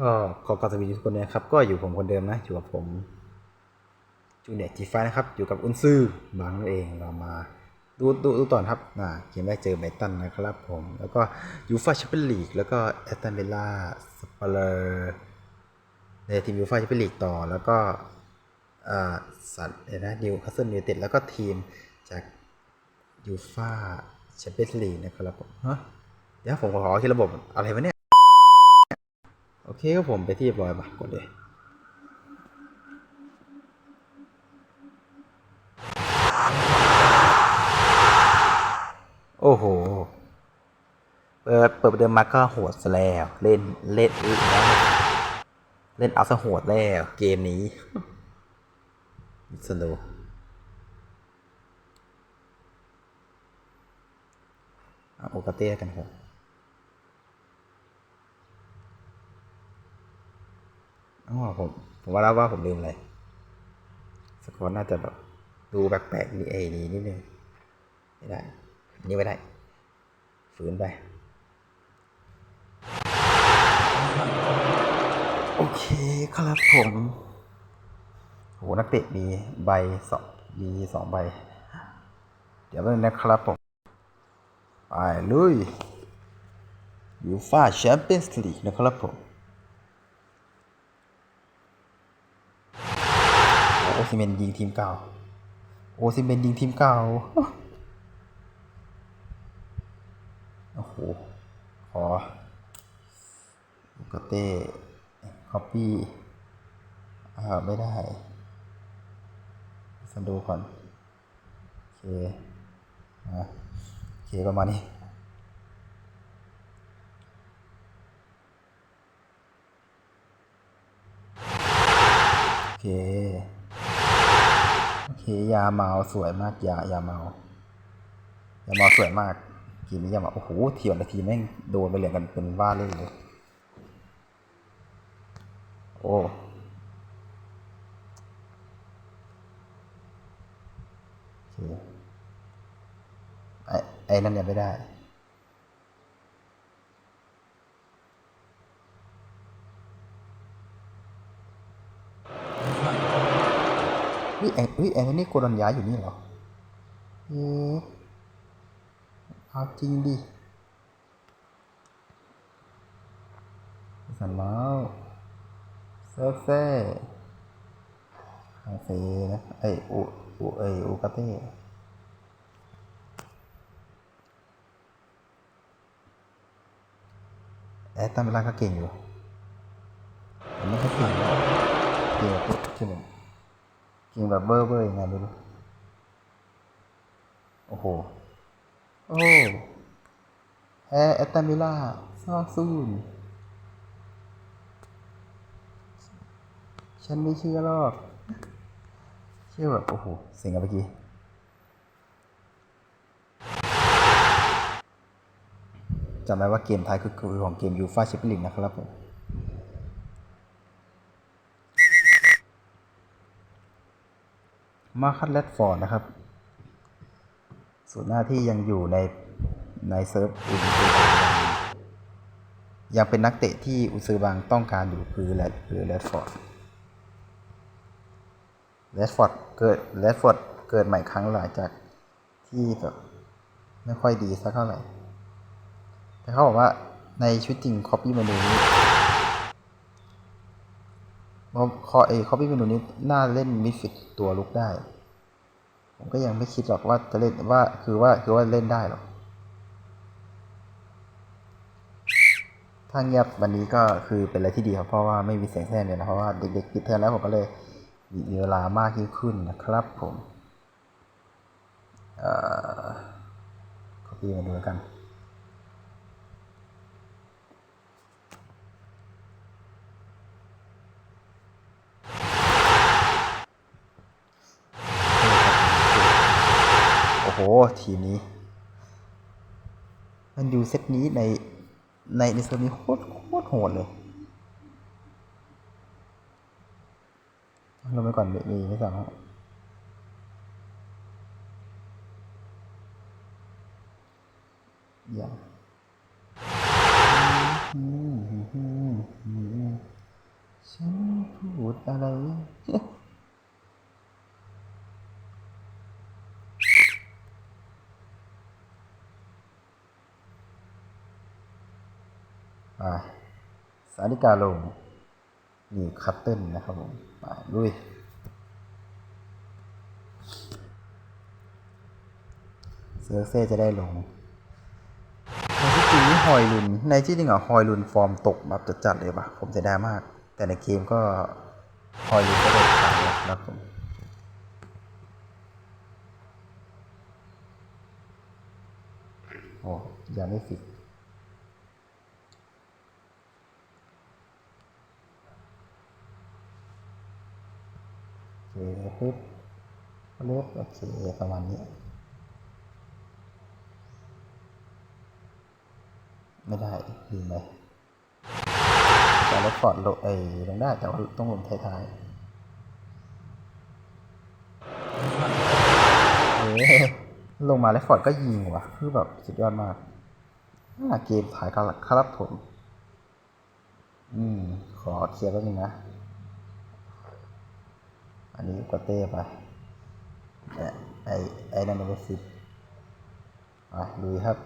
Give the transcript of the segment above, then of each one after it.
ก็ขอกราบสวัสดีทุกคนนะครับ ก็อยู่ผมคนเดิมนะ อยู่กับผมจูเนียร์จีฟ้านะครับ อยู่กับอุนซือบางนั่นเองเรามาดูดูดูต่อนะครับนะเกมแรกเจอไบตันนะครับผม แล้วก็ยูฟาแชมเปี้ยนลีกแล้วก็แอตตันเบลล่าสเปอร์ในทีมยูฟาแชมเปี้ยนลีกต่อ แล้วก็อ่าสัตว์นะนิวคาสเซิลยูไนเต็ดแล้วก็ทีมจากยูฟาแชมเปี้ยนลีกนะครับผมฮะเดี๋ยวผมขอที่ระบบอะไรวะเนี่ย โอเคก็ผมไปที่เรียบร้อยปะกดเลยโอ้โห เปิดเปิดประเดิมมาก็โหดซะแล้วเล่นเล่นอีกแล้วเล่นเอาซะโหดแล้วเกมนี้สนุกเอาโอกาเต้กันครับ อ๋อผมผมว่าแล้วว่าผมลืมอะไรสกอร์น่าจะแบบดูแปลกๆนี่เอนี่นิดนึงไม่ได้นนี่ไม่ได้ ฝืนไป โอเคครับผมโหนักเตะมีใบสองมีสองใบ เดี๋ยวไปนะครับผม ไปลุยยูฟ่าแชมเปี้ยนส์ลีกนะครับผม โอ ซิเมนยิงทีมเก่า โอซิเมนยิงทีมเก่า โอ้โห ขอลูกเต้คอปปี้อ่าไม่ได้สันดูก่อน โอเคอ่าโอเคประมาณนี้โอเค โอเคยาเมาสวยมากยายาเมายาเมาสวยมากกินนี้ยาเมาโอ้โหเทียวนาทีแม่งโดนไปเหลือกันเป็นว่าเล่นเลยโอ้ไอ้ไอ้นั่นเนี่ยไม่ได้ วิแอนวิแอนนี่โกดอนย้ายอยู่นี่เหรอเอเอาจริงดิสันแล้วเซฟเซ่คาเฟ่นะไอยอุอุเอยอุกาเต้แอตตันเวลาก็เก่งอยู่แต่ไม่ค่อยเก่งหรอกเก่ง แบบใช่ไหมกินแบบเบอร์เบอร์ยังไงไม่รู้โอ้โห โอ้แอร์แอตตามิล่าซอซูนฉันไม่เชื่อหรอก เชื่อแบบ โอ้โห เสียงอะเมื่อกี้จำได้ว่าเกมไทยคือคือของเกมยูฟาแชมเปี้ยนลีกนะครับผม มาคัตแรดฟอร์ดนะครับ ส่วนหน้าที่ยังอยู่ในในเซิร์ฟอุซือบังยังเป็นนักเตะที่อุซือบังต้องการอยู่คือแรดคือแรดฟอร์ดแรดฟอร์ดเกิดแรดฟอร์ดเกิดใหม่ครั้งหลังจากที่แบบไม่ค่อยดีสักเท่าไหร่ แต่เขาบอกว่าในชีวิตจริงคอปปี้เมนูนี้ คอเอคอปี้เมนูนี้น่าเล่นมิดฟิลด์ตัวลุกได้ ผมก็ยังไม่คิดหรอกว่าจะเล่นว่าคือว่าคือว่าเล่นได้หรอกถ้าเงียบวันนี้ก็คือเป็นอะไรที่ดีครับเพราะว่าไม่มีเสียงแทรกเลยนะเพราะว่าเด็กๆปิดเทอมแล้วผมก็เลยมีเวลามากยิ่งขึ้นนะครับผมเอ่อขอพี่มาดูกัน โอ้โห ทีมนี้ มันดูเซตนี้ในในในโซนนี้โคตรโคตรโหดเลยเราไปก่อนมีมีไม่สามารถอย่างฉันพูดอะไร สาริกาลงนี่คัตเติ้ลนะครับผมไปลุยเซอร์เซ่จะได้ลงในที่จริงนี่ฮอยลุนในที่จริงอะฮอยลุนฟอร์มตกแบบจัดๆเลยปะผมเสียดายมาก แต่ในเกมก็ฮอยลุนก็เลยขายนะครับผมโอ้ยังไม่ฟิก เคปึ๊บปึ๊บโอเคประมาณนี้ ไม่ได้ลืมไปแต่รถฟอร์ดลงเอ้ลงได้แต่ว่าต้องลงท้ายๆเอ๊ลงมาแล้วฟอร์ดก็ยิงว่ะ คือแบบสุดยอดมากน่าเกมถ่ายกันครับผม อืม ขอเคลียร์แป๊บนึงนะันนี้กดเต้ไปไอไอ้นั่นมันเป็นสิบอะลุยครับ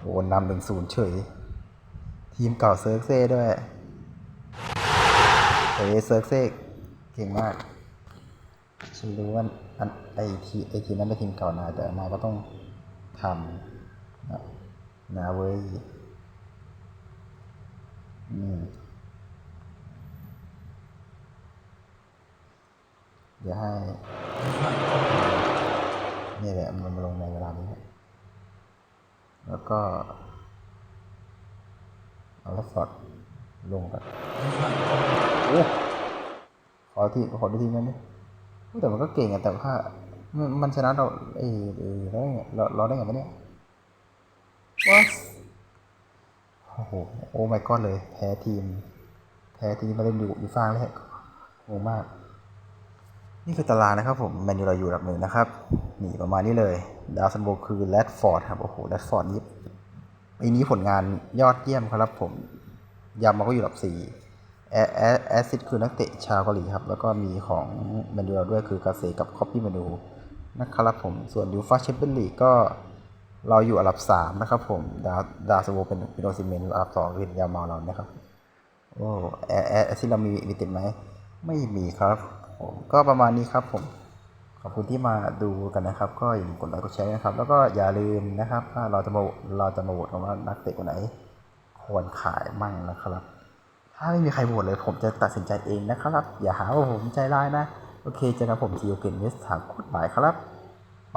โอ้นำหนึ่งศูนย์เฉย ทีมเก่าเซิร์กเซ่ด้วยเอ้ยเซิร์กเซ่เก่งมาก ฉันรู้ว่าอันไอทีไอทีนั้นเป็นทีมเก่านะแต่มาก็ต้องทำ นะเว้ยอืมเดี๋ยวให้ นี่แหละมันมาลงในเวลานี้ แล้วก็ เอาแล้วฟอร์ดลงกันโอ้ขอทีขอดูทีนั้นดิแต่มันก็เก่งอะแต่ว่ามันชนะเราเอ้ยเอ้ยเราได้ไงเราเราได้ไงวะเนี่ย ว้าโอ้โห โอ้ my god เลย แพ้ทีม แพ้ทีมมาเล่นอยู่อยู่ฟางแรกงงมาก นี่คือตารางนะครับผม แมนยูเราอยู่อันดับหนึ่งนะครับ นี่ประมาณนี้เลย ดาวซันโบคือแรดฟอร์ดครับ โอ้โห แรดฟอร์ดนี่ปีนี้ผลงานยอดเยี่ยมครับผม ยามาก็อยู่อันดับสี่แอแอแอซิดคือนักเตะชาวเกาหลีครับ แล้วก็มีของแมนยูเราด้วยคือกาเซกับคอปปี้แมนยูนะครับผม ส่วนยูฟาแชมเปี้ยนลีกก็ เราอยู่อันดับสามนะครับผม ดาดาวซันโบเป็นป็นโอซิเมนอันดับสองคือยามาเรานะครับ โอ้แอแอแอซิเรามีมีติดไหม ไม่มีครับผมก็ประมาณนี้ครับผม ขอบคุณที่มาดูกันนะครับ ก็อย่าลืมกดไลค์กดแชร์นะครับ แล้วก็อย่าลืมนะครับว่าเราจะมาเราจะมาโหวตกันว่านักเตะคนไหนควรขายมั่งนะครับ ถ้าไม่มีใครโหวตเลยผมจะตัดสินใจเองนะครับ อย่าหาว่าผมใจร้ายนะ โอเคเจอกันผมทีโอเกนเวสถามคุดบ่ายครับ ไป